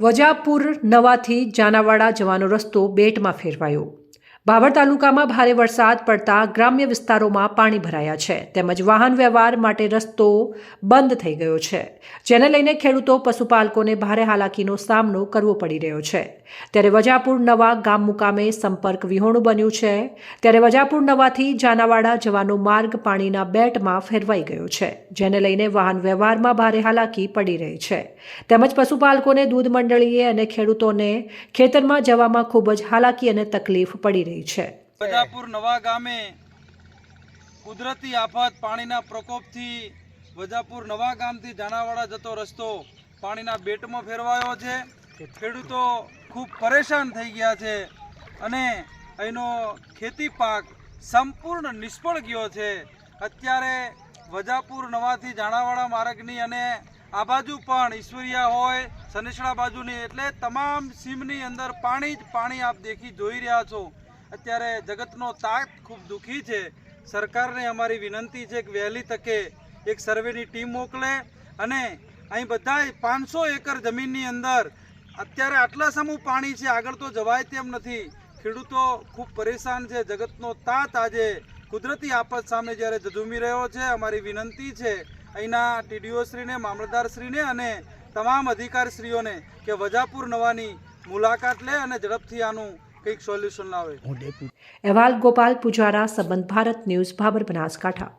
વજાપુર નવાથી જાનાવાડા જવાનો રસ્તો બેટમાં ફેરવાયો. ભાભર તાલુકામાં ભારે વરસાદ પડતા ગ્રામ્ય વિસ્તારોમાં પાણી ભરાયા છે. તેમજ વાહન વ્યવહાર માટે રસ્તો બંધ થઈ ગયો છે. જેને લઈને ખેડૂતો, પશુપાલકોને ભારે હાલાકીનો સામનો કરવો પડી રહ્યો છે. ત્યારે વજાપુર નવા ગામ મુકામે સંપર્ક વિહોણું બન્યું છે. ત્યારે વજાપુર નવાથી જાનાવાડા જવાનો માર્ગ પાણીના બેટમાં ફેરવાઈ ગયો છે. જેને લઈને વાહન વ્યવહારમાં ભારે હાલાકી પડી રહી છે. તેમજ પશુપાલકોને દૂધ મંડળીએ અને ખેડૂતોને ખેતરમાં જવામાં ખૂબ જ હાલાકી અને તકલીફ પડી રહી છે. વજાપુર નવા ગામે કુદરતી આફત, પાણીના પ્રકોપથી વજાપુર નવા ગામથી જાનાવાડા જતો રસ્તો પાણીના બેટમાં ફેરવાયો છે. ખેડૂતો ખૂબ પરેશાન થઈ ગયા છે અને અહીંનો ખેતી પાક સંપૂર્ણ નિષ્ફળ ગયો છે. અત્યારે વજાપુર નવાથી જાણાવાડા માર્ગની અને આ બાજુ પણ ઈશ્વરિયા હોય, સનેસડા બાજુની એટલે તમામ સીમની અંદર પાણી જ પાણી આપ દેખી જોઈ રહ્યા છો. અત્યારે જગતનો તાક ખૂબ દુઃખી છે. સરકારને અમારી વિનંતી છે કે વહેલી તકે એક સર્વેની ટીમ મોકલે અને અહીં બધા પાંચસો એકર જમીનની અંદર અત્યારે આટલા સમૂહ પાણી છે, આગળ તો જવાય તેમ નથી. ખેડૂતો ખૂબ પરેશાન છે. જગતનો તાત આજે કુદરતી આફત સામે જ્યારે ઝઝૂમી રહ્યો છે, અમારી વિનંતી છે અહીંના ટીડીઓશ્રીને, મામલતદારશ્રીને અને તમામ અધિકારીશ્રીઓને કે વજાપુર નવાની મુલાકાત લે અને ઝડપથી આનું કંઈક સોલ્યુશન લાવે. અહેવાલ ગોપાલ પુજારા સંબંધ ભારત ન્યૂઝ ભાબર બનાસકાંઠા.